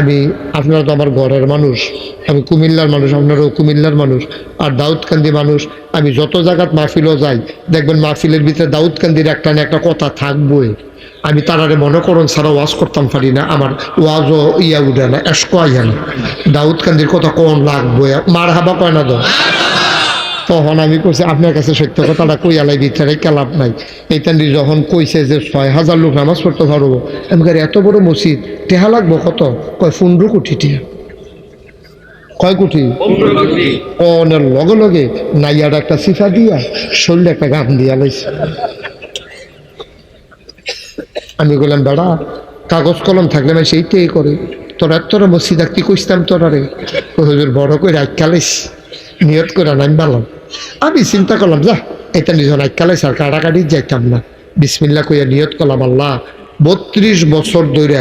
আমি, আপনারা তো আমার ঘরের মানুষ, আমি কুমিল্লার মানুষ, আপনারাও কুমিল্লার মানুষ, আর দাউদকান্দি মানুষ, আমি যত জায়গাত মাহফিলও যাই, দেখবেন মাহফিলের ভিতরে দাউদকান্দির একটা না একটা কথা থাকবই। আমি তারারে মনে করুন ছাড়া ওয়াজ করতাম পারি না, আমার ওয়াজও ইয়া উঠে না এসকো আইয়া না। দাউদকান্দির কথা কোন লাগবো মার হাবা কয় না তো? তখন আমি কইছি আপনার কাছে সত্য কথাটা কইয়ালাই ভিতরে কেলাপ নাই? এইখানে যখন কইছে যে ছয় হাজার লোক নামাজ পড়তে পারব। আমি কই, এত বড় মসজিদ টেহা লাগবো কত? কয় পনেরো কোটি টিয়া। কয় কোটি? অনের লগে লগে নাইয়ার একটা সিফা দিয়া শরীরে একটা গান দিয়া লাইছে। আমি বললাম বেড়া কাগজ কলম থাকলে আমি সেইটাই করে। তোরা তোরা মসজিদ কি কইতাম তোরা রে হুজুর বড় করে আইকালাইস নিয়ত করে নাম বালাম। আমি চিন্তা করলাম যা এটা নিজের আইকালাইস আর কাটাকাটি যাইতাম না বিসমিল্লা কইয়া নিয়ত করলাম, আল্লাহ, বত্রিশ বছর ধরে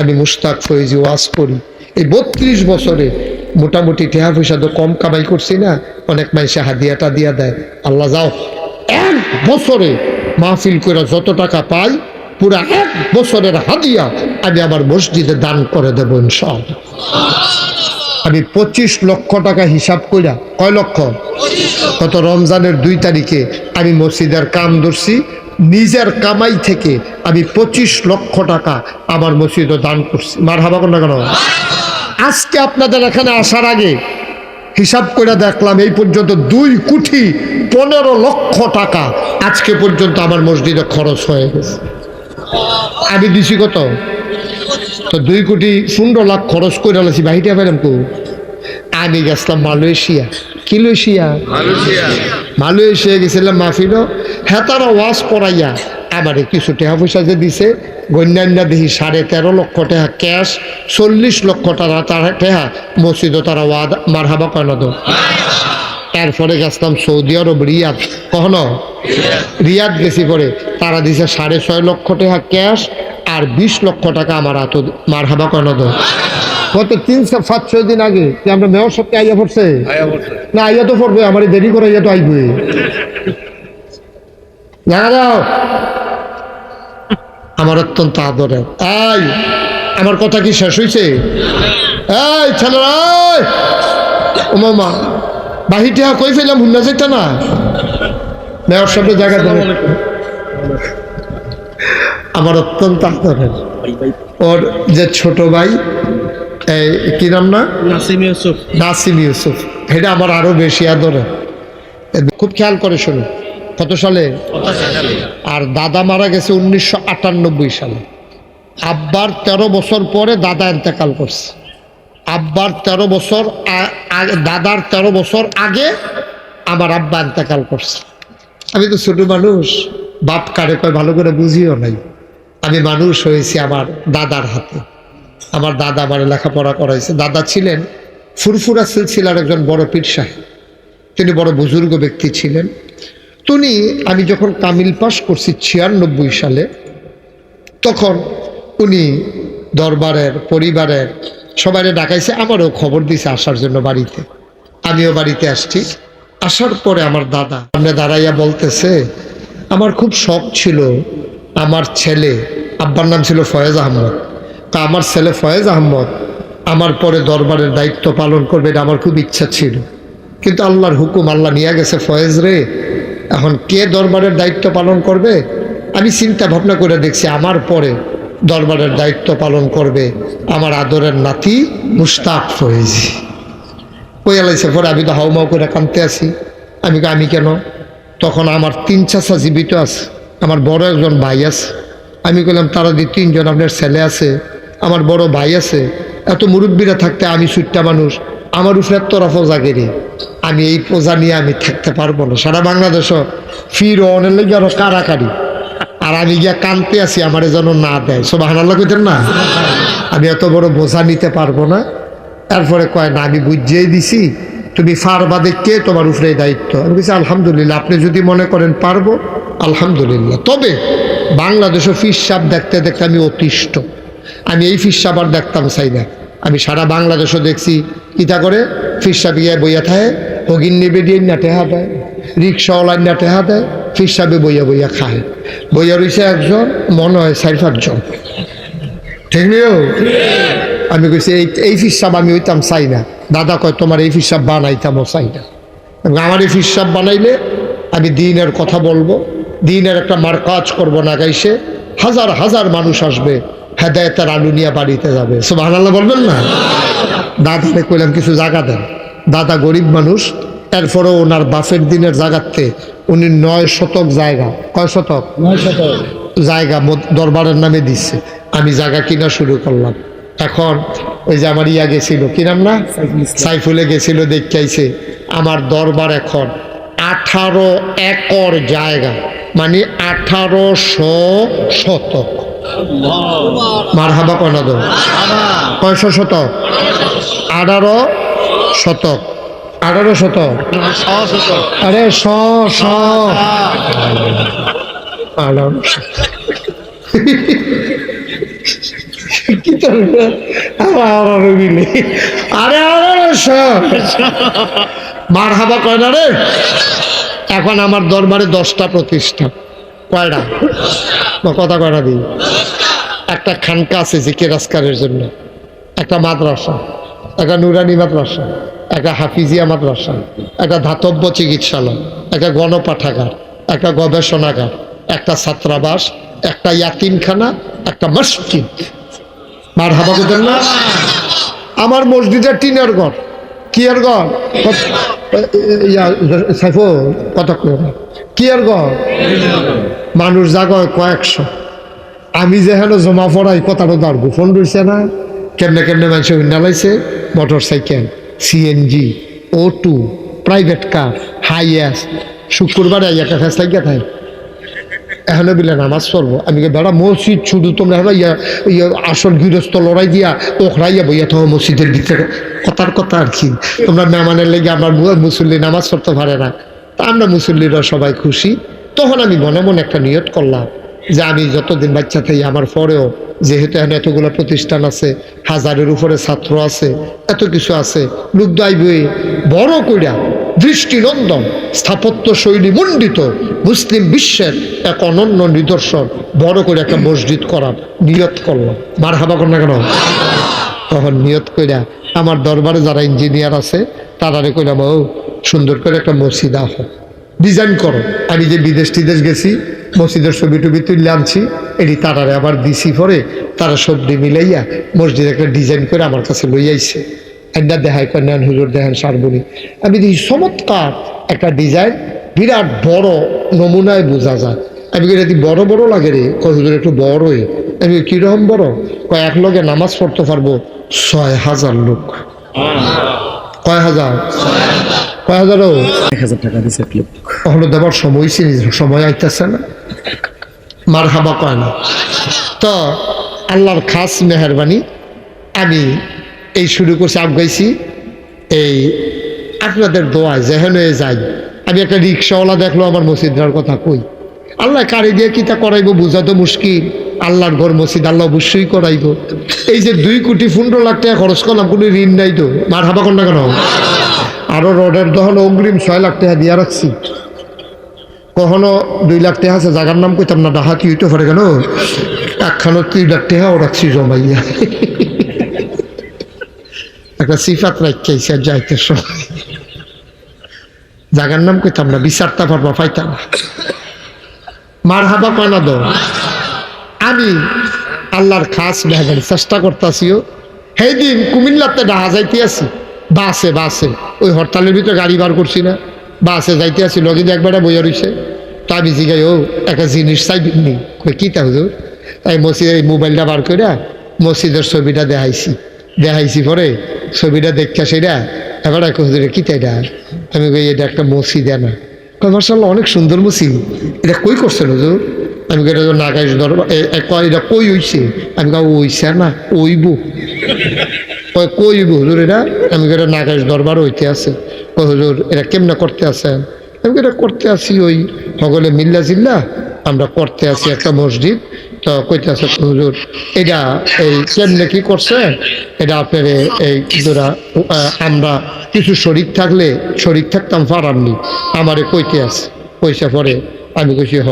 আমি মুস্তাক ফয়েজি ওয়াজ করি। এই বত্রিশ বছরে মোটামুটি টেহা পয়সা তো কম কামাই করছি না, অনেক মানুষে হাদিয়াটা দিয়া দেয়। আল্লাহ, যাও, এক বছরে মাহফিল করে যত টাকা পাই, পুরা এক বছরের হাদিয়া আমি আমার মসজিদে দান করে দেবো ইনশাল আমি পঁচিশ লক্ষ টাকা হিসাব কইরা কয় লক্ষ? গত রমজানের দুই তারিখে আমি মসজিদের কাম ধরছি, নিজের কামাই থেকে আমি পঁচিশ লক্ষ টাকা আমার মসজিদে দান করছি। মার হাবা না কেন? আজকে আপনাদের এখানে আসার আগে হিসাব করে দেখলাম এই পর্যন্ত দুই কোটি পনেরো লক্ষ টাকা আজকে পর্যন্ত আমার মসজিদে খরচ হয়ে গেছে। আমি দিছি কত? তো দুই কোটি পনেরো লাখ খরচ করে আলাসি বাহিটা পেলাম কো আমি গেছিলাম মালয়েশিয়া। কি লয়েশিয়া মালয়েশিয়া। গেছিলাম মাহফিল হেতারা ওয়াজ পড়াইয়া আমারে কিছু টাকা পয়সা যে দিছে গণ্যান্য দেখি সাড়ে তেরো লক্ষ টাকা ক্যাশ চল্লিশ লক্ষ টাকা তারা টাকা মসজিদও তারা ওয়াদ মার হাবা কেন তো। এরপরে গেছিলাম সৌদি আরব রিয়াদ। কখনো? রিয়াদ গেছি পরে। তারা দিছে সাড়ে ছয় লক্ষ টাকা ক্যাশ আর বিশ লক্ষ টাকা আমার হাত মার হাবা কেন গত তিন সা- পাঁচ ছয় দিন আগে যে আমরা মেয়র সপ্তাহে আইয়া পড়ছে। না আইয়া তো পড়বে আমার দেরি করে আইয়া তো আইবে। দেখা যাও আমার অত্যন্ত আদরে। এই আমার কথা কি শেষ হয়েছে এই ছেলেরা! ও মামা। বাহিরটা কই ফেলাম হুন্না না? মেয়র সাহেবের জায়গা আমার অত্যন্ত আদরের। ওর যে ছোট ভাই এই কি নাম না? নাসিম ইউসুফ। নাসিম ইউসুফ। এটা আমার আরও বেশি আদরে খুব খেয়াল করে শুনুন কত সালে? আর দাদা মারা গেছে উনিশশো আটানব্বই সালে। আব্বার তেরো বছর পরে দাদা ইন্তেকাল করছে। আব্বার তেরো বছর আ- আ- দাদার তেরো বছর আগে আমার আব্বা ইন্তেকাল করছে। আমি তো ছোট মানুষ, বাপ কারে কয় ভালো করে বুঝিও নাই। আমি মানুষ হয়েছি আমার দাদার হাতে। আমার দাদা আমার লেখাপড়া করাইছে। দাদা ছিলেন ফুরফুরা সিলসিলার একজন বড় পীর সাহেব। তিনি বড় বুজুর্গ ব্যক্তি ছিলেন। তিনি, আমি যখন কামিল পাস করছি ছিয়ানব্বই সালে, তখন উনি দরবারের, পরিবারের সবাই ডাকাইছে, আমারও খবর দিছে আসার জন্য বাড়িতে। আমিও বাড়িতে আসছি। আসার পরে আমার দাদা সামনে দাঁড়াইয়া বলতেছে, আমার খুব শখ ছিল আমার ছেলে, আব্বার নাম ছিল ফয়েজ আহমদ। তা আমার ছেলে ফয়েজ আহমদ আমার পরে দরবারের দায়িত্ব পালন করবে এটা আমার খুব ইচ্ছা ছিল। কিন্তু আল্লাহর হুকুম, আল্লাহ নিয়ে গেছে ফয়েজ রে। এখন কে দরবারের দায়িত্ব পালন করবে? আমি চিন্তা ভাবনা করে দেখছি, আমার পরে দরবারের দায়িত্ব পালন করবে আমার আদরের নাতি মুস্তাক ফয়েজ। কই আলাইছে, পরে আমি তো হাউমাউ করে কানতে আছি আমি আমি কেন? তখন আমার তিন চাষা জীবিত আছে, আমার বড় একজন ভাই আছে। আমি বললাম তারা দিয়ে তিনজন আপনার ছেলে আছে, আমার বড় ভাই আছে। এত মুরব্বীরা থাকতে আমি সুট্টা মানুষ, আমার উপরে তোরা ফোজা গেরে আমি এই পোজা নিয়ে আমি থাকতে পারব না। সারা বাংলাদেশও ফির অনেক লেগে কারাকারি। আর আমি গিয়া কানতে আছি আমার যেন না দেয়। সব হানাল্লা কইতেন না? আমি এত বড় বোঝা নিতে পারব না। তারপরে কয়, না, আমি বুঝিয়েই দিছি। তুমি ফারবা কে তোমার উপরে দায়িত্ব। আমি বলছি, আলহামদুলিল্লাহ, আপনি যদি মনে করেন পারব, আলহামদুলিল্লাহ। তবে বাংলাদেশও ফিস সাপ দেখতে দেখতে আমি অতিষ্ঠ। আমি এই ফিস সাপ আর দেখতাম চাই না। আমি সারা বাংলাদেশও দেখছি। ইটা করে ফিস সাপ ইয়ে বইয়া থাকে হগিন নেবে দিয়ে না টেহা দেয় রিক্সাওয়ালার না টেহা দেয়। সাপে বইয়া বইয়া খায়। বইয়া রয়েছে একজন, মনে হয় চার পাঁচজন। ঠিক নিও আমি কইছি, এই এই ফিসাব আমি হইতাম চাই না। দাদা কয়, তোমার এই ফিসাব বানাইতামও চাই না। আমার এই ফিসাব বানাইলে আমি দিনের কথা বলব। দিনের একটা মার কাজ করব না গাইছে হাজার হাজার মানুষ আসবে, হেদায়তের আলু নিয়ে বাড়িতে যাবে। সব আল্লাহ বলবেন না? দাদারে কইলাম, কিছু জায়গা দেন। দাদা গরিব মানুষ, এরপরেও ওনার বাফের দিনের জায়গাতে উনি নয় শতক জায়গা। কয় শতক? শতক। জায়গা দরবারের নামে দিচ্ছে আমি জায়গা কিনা শুরু করলাম। এখন ওই যে আমার ইয়া গেছিল কি নাম না? সাইফুলে গেছিল দেখতে আইছে। আমার দরবার এখন আঠারো একর জায়গা। মানে আঠারোশো শতক। মার হাবা কনা কয়শো শতক? আঠারো শতক। আঠারো শতক আরে শ মার হাবা কয় না রে? এখন আমার দরবারে দশটা প্রতিষ্ঠান। কয়টা কথা কয়টা দিই একটা খানকা আছে জিকে রাস্কারের জন্য। একটা মাদ্রাসা, একটা নুরানি মাদ্রাসা। একটা হাফিজিয়া মাদ্রাসা, একটা ধাতব্য চিকিৎসালয়, একটা গণপাঠাগার, একটা গবেষণাগার, একটা ছাত্রাবাস, একটা ইয়াতিমখানা, একটা মসজিদ। মার হাবা কোথায় না? আমার মসজিদের টিনের ঘর। কি আর ঘর সাইফুল কত কি আর ঘর? মানুষ জাগয় কয়েকশো। আমি যেখানে জমা পড়াই, কথাটা তার গোপন রয়েছে না। কেমনে কেমনে মানুষ নালাইছে মোটর সাইকেল সিএনজি ও টু প্রাইভেট কার হাইয়াস শুক্রবারে একটা ফেস লাগিয়ে থাকে এখানে বিলে নামাজ পড়ব। আমি বেড়া, মসজিদ শুধু তোমরা হেবা ইয়া ইয়া আসল গৃহস্থ লড়াই দিয়া ওখরাইয়া বইয়া তো মসজিদের ভিতরে। কথার কথা আর কি। তোমরা মেহমানের লেগে আমার মুসল্লি নামাজ পড়তে পারে না। তা আমরা মুসল্লিরা সবাই খুশি। তখন আমি মনে মনে একটা নিয়ত করলাম। যে আমি যতদিন বাচ্চা থাকি, আমার পরেও যেহেতু এখানে এতগুলো প্রতিষ্ঠান আছে, হাজারের উপরে ছাত্র আছে, এত কিছু আছে লোক দাইবই বড় কইরা দৃষ্টিনন্দন স্থাপত্য শৈলী মণ্ডিত মুসলিম বিশ্বের এক অনন্য নিদর্শন বড় করে একটা মসজিদ করার নিয়ত করলাম। মার হাবা কর না কেন? তখন নিয়ত কইরা আমার দরবারে যারা ইঞ্জিনিয়ার আছে, তারারে কইলাম, ও, সুন্দর করে একটা মসজিদ আহ ডিজাইন করো। আমি যে বিদেশ টিদেশ গেছি মসজিদের ছবি টবি তুললে আনছি। এটি তারারে আবার দিছি পরে তারা সবজি মিলাইয়া মসজিদ একটা ডিজাইন করে আমার কাছে লই আইছে। একটা দেখায় কন্যান হুজুর দেখান সারবনি। আমি দেখি চমৎকার একটা ডিজাইন বিরাট বড় নমুনায় বোঝা যায়। আমি কই যদি বড় বড় লাগে রে? কয় হুজুর একটু বড়ই আমি কীরকম বড়? কয় এক লগে নামাজ পড়তে পারব ছয় হাজার লোক। কয় হাজার? কয় হাজারও? এক হাজার টাকা দিচ্ছে লোক। কখনো দেবার সময় ছিল সময় আইতেছে না। মার হাবা কয় না। তো আল্লাহর খাস মেহরবানি, আমি এই শুরু করছি আবগাইছি এই আপনাদের দোয়ায় যেহেন হয়ে যাই, আমি একটা রিক্সাওয়ালা দেখল, আমার মসজিদার কথা কই। আল্লাহ কারি দিয়ে কিতা করাইবো, বোঝা তো মুশকিল। আল্লাহর ঘর মসজিদ, আল্লাহ অবশ্যই করাইবো। এই যে দুই কোটি পনেরো লাখ টাকা খরচ করলাম, কোনো ঋণ নাই তো। মার হাবা না কেন? আরও রডের দহন অগ্রিম ছয় লাখ টাকা দিয়া রাখছি। কখনো দুই লাখ টাকা আছে জায়গার নাম কইতাম না, ডাহা কি হইতে পারে কেন? একখানো দুই লাখ টাকাও রাখছি জমাইয়া একটা সিফাত রাখাইছে যাইতে সময়। জায়গার নাম কইতাম না বিচারতা পারবা, পাইতাম। মার হাবা কয়না দো আমি আল্লাহর খাস মেহমান চেষ্টা করতেছিও। সেই দিন কুমিল্লাতে ডাহা যাইতে আছি বাসে বাসে। ওই হরতালের ভিতরে গাড়ি বার করছি না। বাসে যাইতে আছি লগে একবারে বইয়া রইছে। তো আমি জিগাই ও, একটা জিনিস চাইবিনি কই, কি তা হুজুর? তাই মসজিদের এই মোবাইলটা বার করে মসজিদের ছবিটা দেখাইছি। দেখাইছি পরে ছবিটা দেখা সেটা এবার এক হুজুরে কি তাই এটা? আমি কই, এটা একটা মসজিদ না কয় মার্শাল্লাহ অনেক সুন্দর মসজিদ। এটা কই করছেন হুজুর? আমি কই, এটা নাগাইশ দরবার কয়, এটা কই হইছে? আমি কাউ ওইছে না ওইব কয় কই হুজুর, এটা? আমি কই, এটা নাগাইশ দরবার হইতে আছে। কয়, হুজুর, এটা কেমনে করতে আছেন? আমি এটা করতে আছি ওই সকলে মিল্লা জিল্লা, আমরা করতে আছি একটা মসজিদ। তো কইতে আছে হুজুর, এটা এই কেমনে কি করছে? এটা আপনার এই দুরা আমরা কিছু শরিক থাকলে, শরিক থাকতাম ফারামনি। আমারে কইতে আছে পয়সা পরে। আমি কইছি, হ।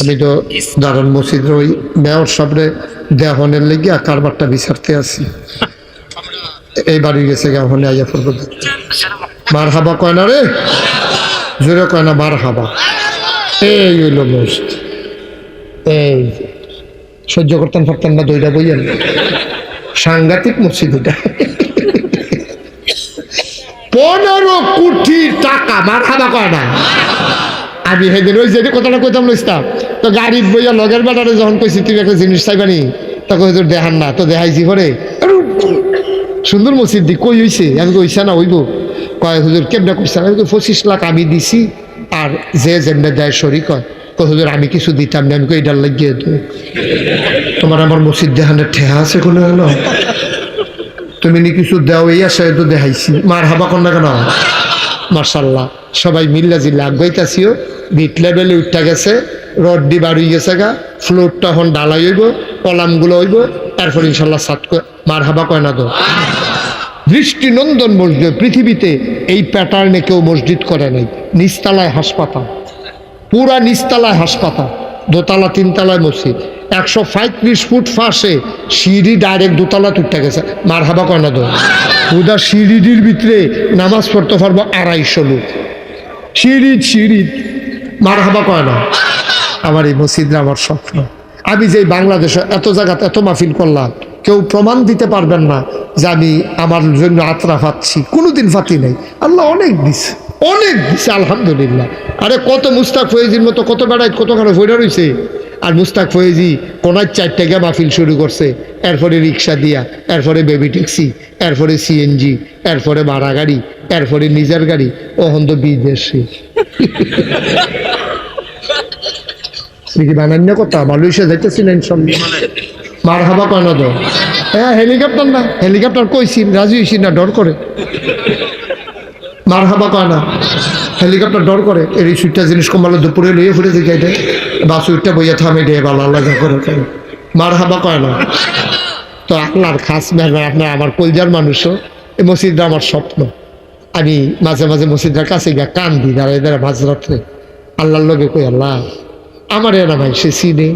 আমি তো দারুণ মসজিদের ওই মেয়র সামনে দেহনের লেগে কারবারটা বিচারতে আসি। এই বাড়ি গেছে গা, ওখানে আইয়া ফুরবো মার হাবা কয় না রে? জোরে কয় না মার হাবা এই হইল মসজিদ এই। সহ্য করতেন পারতেন না, দইটা বইয়েন সাংঘাতিক মসজিদ এটা। পনেরো কোটি টাকা মার হাবা কয় না। আমি সেদিন ওই যে কথাটা কইতাম লইতাম তো গাড়িত বইয়া লগের বেটারে যখন কইছি তুমি একটা জিনিস চাইবানি তখন তোর দেখান না, তো দেখাইছি পরে। সুন্দর মসজিদ দি, কই হইছে? আমি কইছা না, হইব। কয়, হুজুর, কেমনে কইছা আমি পঁচিশ লাখ আমি দিছি, আর যে যেমনে দেয় শরীর কয়। হুজুর, আমি কিছু দিতাম না। আমি এটার লাগিয়ে তো তোমার আমার মসজিদ দেখানোর ঠেহা আছে কোনো হলো? তুমি নি কিছু দেও, এই আসে তো দেখাইছি। মার হাবা না কেন? মার্শাল্লাহ সবাই মিল্লা জিল্লা আগাইতাছিও বিট লেভেলে উঠা গেছে, রড দি বাড়ি গেছে গা ফ্লোরটা এখন ডালাই হইব, কলামগুলো হইব, তারপর ইনশাল্লাহ সাত মার হাবা কয় না তো? দৃষ্টিনন্দন মসজিদ, পৃথিবীতে এই প্যাটার্নে কেউ মসজিদ করে নাই। নিস্তালায় হাসপাতাল। পুরা নিস্তালায় হাসপাতাল। দোতলা, তিনতলায় মসজিদ। একশো পঁয়ত্রিশ ফুট ফাঁসে সিঁড়ি ডাইরেক্ট দোতলা তুটতে গেছে। মার হাবা কয় না তো পুরা সিঁড়িটির ভিতরে নামাজ পড়তে পারব আড়াইশো লোক। সিঁড়ি সিঁড়ি মার হাবা কয় না আমার এই মসজিদটা আমার স্বপ্ন। আমি যে বাংলাদেশে এত জায়গাতে এত মাহফিল করলাম, কেউ প্রমাণ দিতে পারবেন না যে আমি আমার জন্য আত্রা ফাচ্ছি কোনোদিন ফাতি নাই। আল্লাহ অনেক দিছে। অনেক দিছে, আলহামদুলিল্লাহ। আরে কত মুস্তাক ফয়েজির মতো, কত বেড়ায় কত কতখানে ফইরা রয়েছে আর মুস্তাক ফয়েজি কোনার চারটে গিয়ে মাহফিল শুরু করছে। এরপরে রিক্সা দিয়া, এরপরে বেবি ট্যাক্সি, এরপরে সিএনজি এরপরে ভাড়া গাড়ি এরপরে নিজের গাড়ি। ওহন তো বিদেশি। দেখি বানান্য কথা, মালয়েশিয়া যাইতেছি না ইনশাল্লাহ মার হাবা কেন তো। হ্যাঁ হেলিকপ্টার না? হেলিকপ্টার কইছি রাজি হইছি না ডর করে মার হাবা কয় না হেলিকপ্টার ডর করে এই সুইটটা জিনিস কমালো দুপুরে লইয়ে ফুটে দিকে এটা বা সুইটটা বইয়া থামে দিয়ে ভালো যা করে। মার হাবা কয় না, তো আপনার খাস মেহমান আপনার আমার কলজার মানুষও এই মসজিদটা আমার স্বপ্ন। আমি মাঝে মাঝে মসজিদের কাছে গিয়া কান দিই দাঁড়াই দাঁড়া মাঝরাত্রে আল্লাহর লগে কই আল্লাহ আমার এ নামাই সে চিনে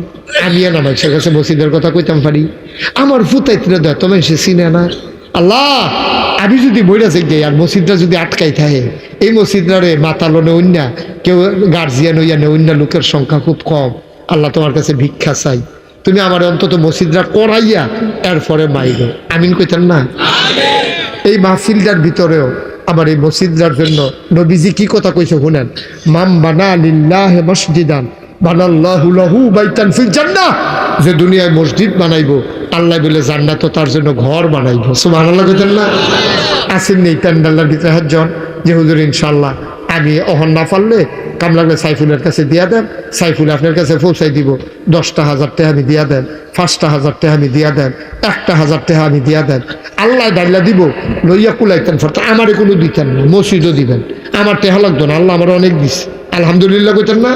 আমি এ নামাই সে কাছে মসজিদের কথা কইতাম পারি। আমার ফুতাইতে দেয় তোমার সে চিনে না? আল্লাহ আমি যদি বইরা যাই আর মসজিদটা যদি আটকাই থাকে এই মসজিদটারে মাতালনে অন্য কেউ গার্জিয়ান হইয়া নে অন্য লোকের সংখ্যা খুব কম। আল্লাহ তোমার কাছে ভিক্ষা চাই। তুমি আমার অন্তত মসজিদটা করাইয়া এরপরে মাইল আমিন কইতেন না? এই মাহফিলটার ভিতরেও আমার এই মসজিদটার জন্য নবীজি কি কথা কইছে শুনেন? মাম বানা লিল্লাহ মসজিদান বানাল্লাহু লাহু বাইতান ফিল জান্নাহ। যে দুনিয়ায় মসজিদ বানাইব, আল্লাহ বলে জান্নাত তার জন্য ঘর বানাইব। সুবহানাল্লাহ কইতেন না? আসেন নেই প্যান্ডালের ভিতরে হাজন যে হুজুর ইনশাল্লাহ আমি অহন না পারলে কাম লাগলে সাইফুলের কাছে দিয়া দেন, সাইফুল আপনার কাছে পৌঁছাই দিব। দশটা হাজার টাকা আমি দিয়া দেন, পাঁচটা হাজার টাকা আমি দিয়া দেন, একটা হাজার টাকা আমি দিয়া দেন। আল্লাহ ডাইলা দিব, লইয়া কুলাইতেন ফটো আমারে কোনো দিতেন না, মসজিদও দিবেন। আমার টেহা লাগতো না, আল্লাহ আমার অনেক দিস আলহামদুলিল্লাহ কইতেন না,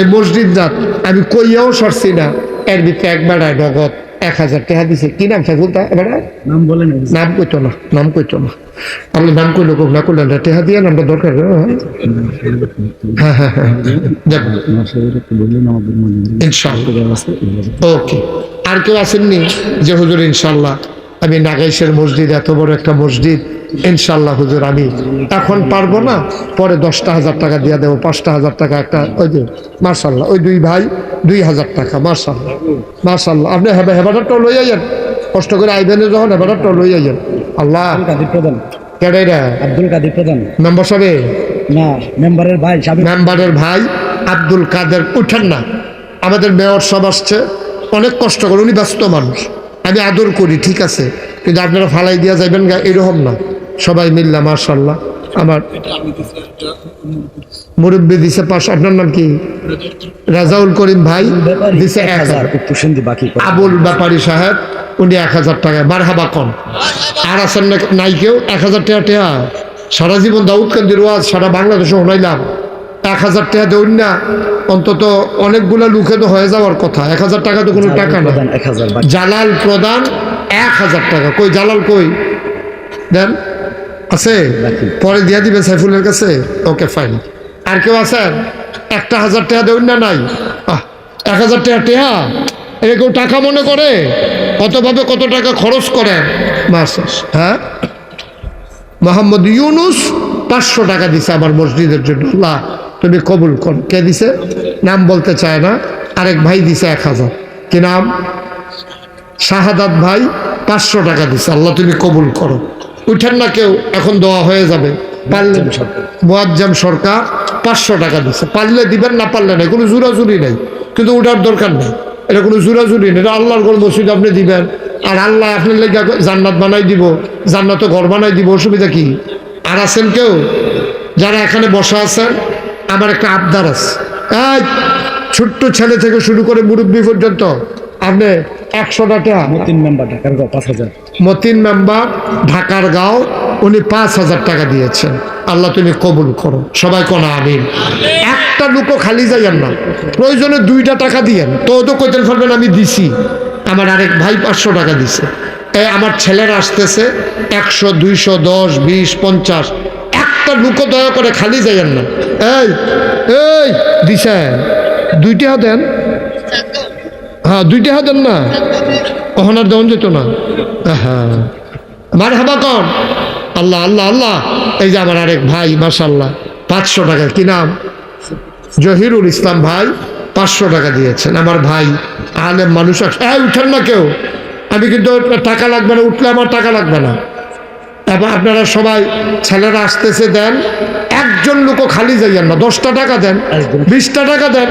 এই মসজিদ রাত আমি কইয়াও সরছি না। এর ভিতরে একবার নগদ এক হাজার টাকা দিছে। কি নাম ফেকুল তা এবার নাম বলেন নাম কইতো না নাম কইতো না। আমরা নাম কইলো না করলেন টেহা দিয়ে নামটা দরকার হ্যাঁ। হ্যাঁ হ্যাঁ মনে ইনশাল্লাহ। ওকে। আর কেউ আসেননি যে হুজুর ইনশাল্লাহ। আমি নাগাইশের মসজিদ এত বড় একটা মসজিদ ইনশাল্লাহ হুজুর আমি এখন পারব না পরে দশটা হাজার টাকা দিয়ে দেবো পাঁচটা হাজার টাকা একটা ওই যে মার্শাল্লাহ ওই দুই ভাই দুই হাজার টাকা মার্শাল্লাহ মার্শাল্লাহ আপনি হেবা হেবাটা টল হয়ে যান কষ্ট করে আইবেনে যখন হেবাটা টল হয়ে যান আল্লাহ প্রধান। আব্দুল কাদির প্রধান। মেম্বার সবে না মেম্বারের ভাই মেম্বারের ভাই আব্দুল কাদের উঠেন না। আমাদের মেয়র সব আসছে অনেক কষ্ট করে উনি ব্যস্ত মানুষ। আমি আদর করি, ঠিক আছে। কিন্তু আপনারা ফালাই দিয়া যাবেন গা, এরকম না। সবাই মিল্লা মার্শাল্লাহ আমার মুরব্বী দিছে পাঁচ, আপনার নাম কি? রাজাউল করিম ভাই দিছে এক হাজার। আবুল ব্যাপারী সাহেব, উনি এক হাজার টাকা। বার হাবা কম। আর না নাই কেউ? এক হাজার টাকা টেয়া। সারা জীবন দাউদ কান্দির ওয়াজ সারা বাংলাদেশে শোনাইলাম। এক হাজার টাকা দেউন না অন্তত অনেকগুলা লুকে তো হয়ে যাওয়ার কথা। এক হাজার টাকা তো কোনো টাকা না জালাল প্রদান এক হাজার টাকা। কই জালাল কই? দেন আছে? পরে দিয়া দিবে সাইফুলের কাছে? ওকে ফাইন আর কেউ আছেন একটা হাজার টাকা দেউন না নাই? আহ, এক হাজার টাকা টেহা এটা কেউ টাকা মনে করে? কতভাবে কত টাকা খরচ করে? মাস হ্যাঁ? মোহাম্মদ ইউনুস পাঁচশো টাকা দিছে আমার মসজিদের জন্য। আল্লাহ তুমি কবুল কর। কে দিছে? নাম বলতে চায় না। আরেক ভাই দিছে এক হাজার। কি নাম? শাহাদাত ভাই পাঁচশো টাকা দিছে। আল্লাহ তুমি কবুল করো। উঠেন না কেউ এখন দোয়া হয়ে যাবে। পারলে মোয়াজ্জাম সরকার। পাঁচশো টাকা দিছে। পারলে দিবেন না পারলে নাই। কোনো জোরাজুরি নেই। কিন্তু উঠার দরকার নেই। এটা কোনো জোরাজুরি নেই। এটা আল্লাহর গোল মসজিদ আপনি দিবেন। আর আল্লাহ আপনার লেগে জান্নাত বানাই দিব। জান্নাতে ঘর বানাই দিব। অসুবিধা কি? আর আছেন কেউ? যারা এখানে বসা আছেন আমার একটা আবদার আছে। এই ছোট্ট ছেলে থেকে শুরু করে মুরব্বী পর্যন্ত আপনি একশো টাকা তিন মেম্বার ঢাকার গাঁও পাঁচ হাজার। মতিন মেম্বার ঢাকার গাঁও উনি পাঁচ হাজার টাকা দিয়েছেন। আল্লাহ তুমি কবুল করো। সবাই কোন আমিন। একটা লুকো খালি যাইয়েন না। প্রয়োজনে দুইটা টাকা দিয়েন। তো তো কইতেন পারবেন আমি দিছি। আমার আরেক ভাই পাঁচশো টাকা দিছে। আমার ছেলেরা আসতেছে একশো দুইশো দশ বিশ পঞ্চাশ। একটা লুকো দয়া করে খালি যাইয়েন না। এই এই দিছেন দুইটা দেন। হ্যাঁ দুইটা হাত দেন না। কখন আর দেওয়া যেত না। হ্যাঁ হাবা কন আল্লাহ আল্লাহ আল্লাহ। এই যে আমার আরেক ভাই মাসাল্লাহ পাঁচশো টাকা, কি নাম? জহিরুল ইসলাম ভাই, পাঁচশো টাকা দিয়েছেন। আমার ভাই, আলেম মানুষ হ্যাঁ উঠেন না কেউ। আমি কিন্তু টাকা লাগবে না, উঠলে আমার টাকা লাগবে না। এবার আপনারা সবাই ছেলেরা আসতেছে দেন একজন লোকও খালি যাইয়েন না। দশটা টাকা দেন বিশটা টাকা দেন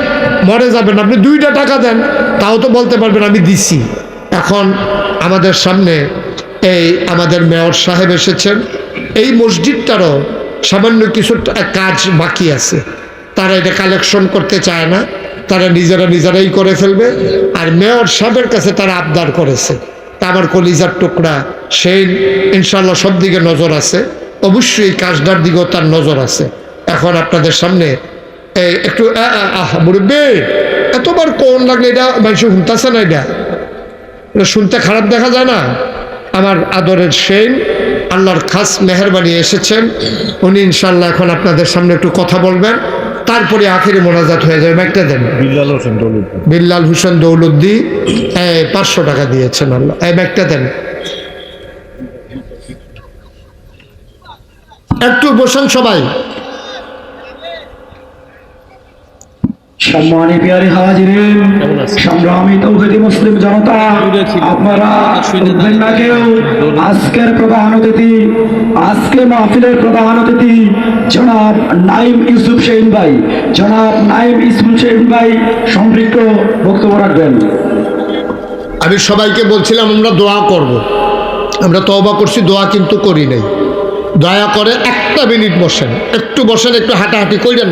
মরে যাবেন। আপনি দুইটা টাকা দেন তাও তো বলতে পারবেন আমি দিছি। এখন আমাদের সামনে এই আমাদের মেয়র সাহেব এসেছেন। এই মসজিদটারও সামান্য কিছু কাজ বাকি আছে। তারা এটা কালেকশন করতে চায় না। তারা নিজেরা নিজেরাই করে ফেলবে। আর মেয়র সাহেবের কাছে তারা আবদার করেছে। তা আমার কলিজার টুকরা সেই ইনশাল্লাহ সব দিকে নজর আছে। অবশ্যই কাজটার দিকেও তার নজর আছে। এখন আপনাদের সামনে এই একটু আহ মুরব্বী এতবার কোন লাগলে এটা মানুষ শুনতেছে না এটা? এটা শুনতে খারাপ দেখা যায় না? আমার আদরের সেন আল্লাহর খাস মেহরবানি এসেছেন। উনি ইনশাল্লাহ এখন আপনাদের সামনে একটু কথা বলবেন। তারপরে আখেরি মোনাজাত হয়ে যাবে। একটা দেন। বিল্লাল হোসেন দৌলত বিল্লাল হোসেন দৌলুদ্দি পাঁচশো টাকা দিয়েছেন আল্লাহ। ব্যাগটা দেন। একটু বসেন সবাই। সম্মানী পিয়ারি হাজিরিন সংগ্রামী তৌহিদি মুসলিম জনতা আপনারা উঠবেন না কেউ। আজকের প্রধান অতিথি আজকে মাহফিলের প্রধান অতিথি জনাব নাইম ইউসুফ সেন ভাই। জনাব নাইম ইউসুফ সেন ভাই সম্পৃক্ত বক্তব্য রাখবেন। আমি সবাইকে বলছিলাম আমরা দোয়া করব। আমরা তওবা করছি দোয়া কিন্তু করি নাই। দয়া করে একটা মিনিট বসেন। একটু বসেন একটু হাঁটাহাঁটি করেন